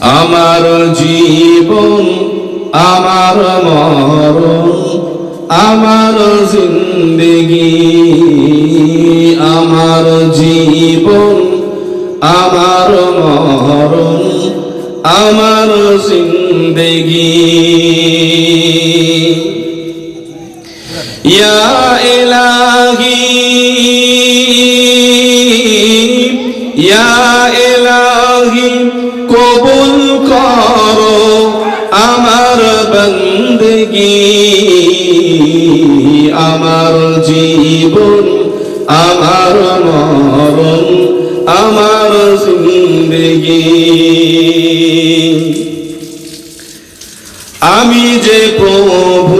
আমার জীবন, আমার মরণ, আমার জিন্দগি, আমার জীবন, আমার মরণ, আমার জিন্দগি। ইলাহি, ইয়া ইলাহি। আমার বন্দগি আমার জীবন আমার মরণ আমার জিন্দগি। আমি যে প্রভু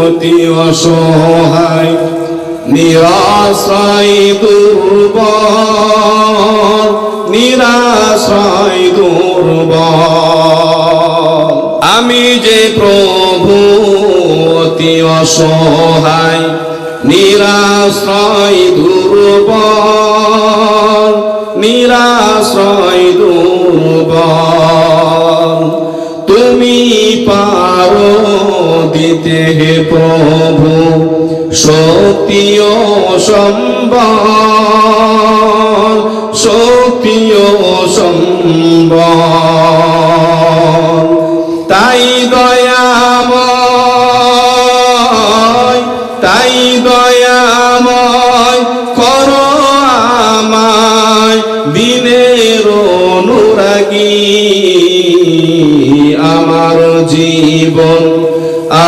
অতি অসহায় দুর্বল যে প্রভু অতি অসহায়, নিরাশ্রয় দুর্বল নিরাশ্রয় দুর্বল। তুমি পারো দিতে হে প্রভু শক্তি ও সম্বল শক্তি ও সম্বল। তাই দয়াময় তাই দয়াময়, করো আমায় দিনের অনুরাগী। আমার জীবন,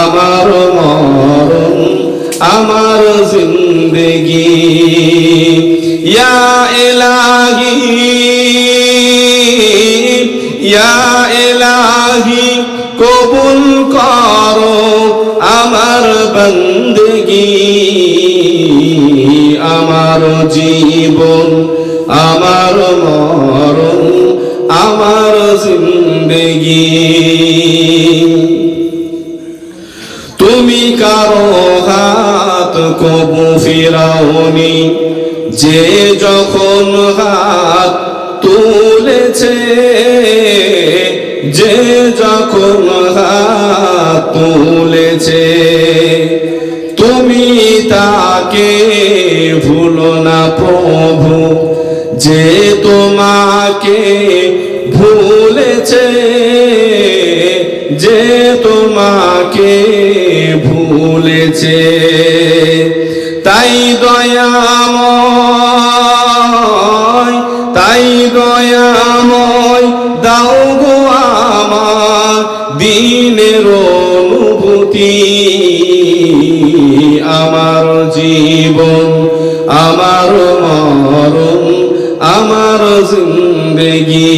আমার মরণ, আমার জিন্দগি। ইয়া এলাহি ইয়া এলাহি। বন্দগি, আমার জীবন, আমার মরণ, আমার জিন্দগি। তুমি কারও হাত কবু ফিরাওনি, যে যখন হাত তুলেছে, যে যখন হাত তুলেছে। তুমি তাকে ভুলো না প্রভু, যে তোমাকে ভুলেছে, যে তোমাকে ভুলেছে। তাই দয়াময় তাই দয়াময় দাও গো আমার দিনের অনুভূতি। আমার জিন্দগি।